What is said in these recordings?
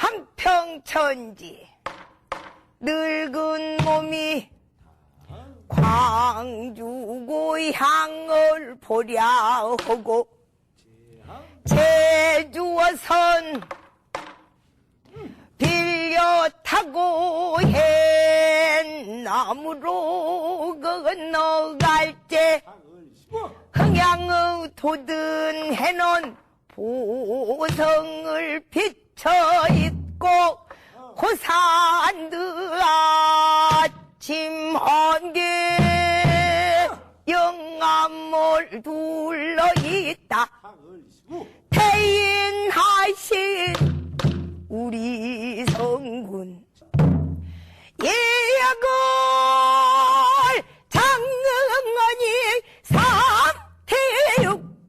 부정천지. 늙은 몸이 광주 고향을 보랴 하고 제주어선 빌려 타고 해나무로 건너갈 때 흥양의 돋은 해는 보성을 비춰 산들 아침 한개 영암을 둘러 있다. 태인하신 우리 성군. 예약을 장흥언이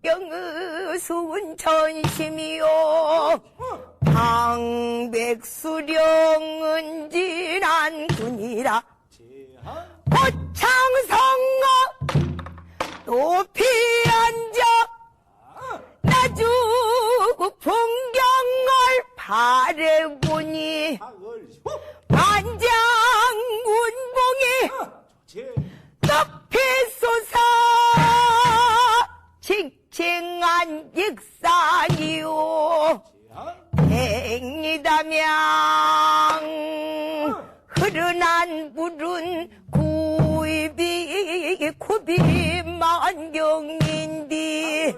삼태육경의 순천심이요 방백수령은 진안군이라 고창성어 높이 앉아 나주고 풍경을 바라보니 반장운봉이 높이 솟아 칭칭한 익산이요 백리 담양 흐르난 물은 구입이 굽이 만경인디.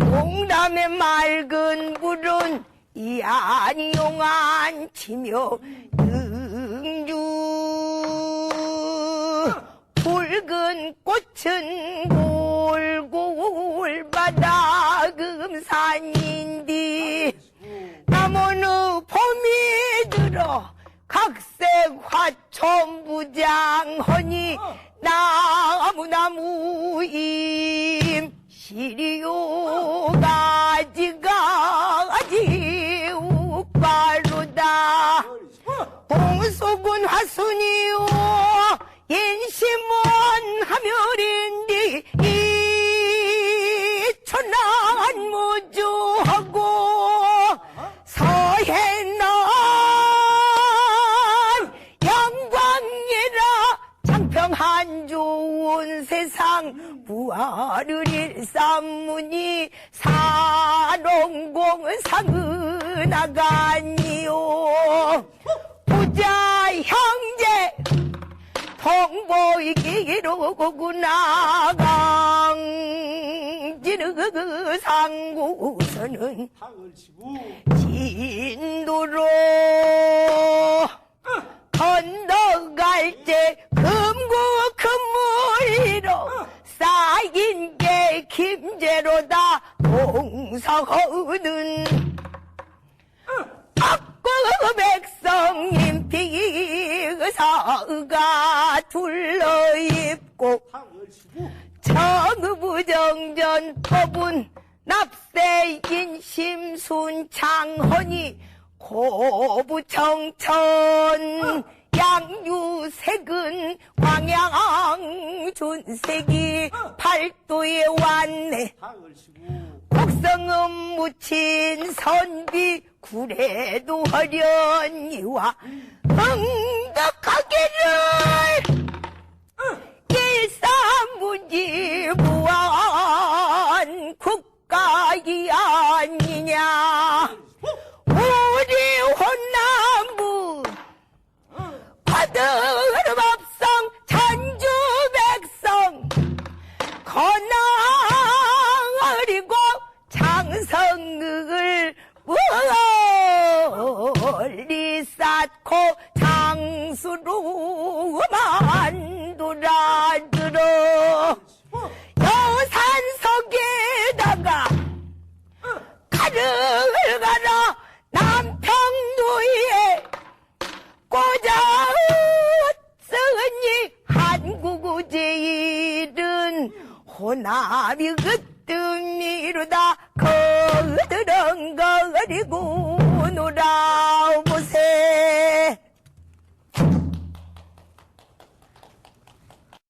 용담의 맑은 물은 이안용안 치며 능주 붉은 꽃은 골골 바다 금산인디 각색 화천부장 허니 나무나무 임 시리오 가지가지 uk바루다. 봉속은 화순이요. 인심은 하멸인 부활을 일삼무니 사롱공은 상은아가니요. 부자 형제 통보이기로구나 강지르 그 상구서는 진도로 인게 김제로다. 봉사거는 악구 백성님 비사가 둘러입고 정부정전 법은 납세인 심순창헌이 고부청천 양유색은 광양 준색이 팔도에 왔네. 곡성은 묻힌 선비 구례도 허련이와 흥덕하기를 일사문지 무한 국가이 낳고 장수로 만두라 들어. 여산석에다가 가득을 가라 남평도에 꽂아쓰니 한국우제일은 호남이 으뜸이로다 거드렁거리고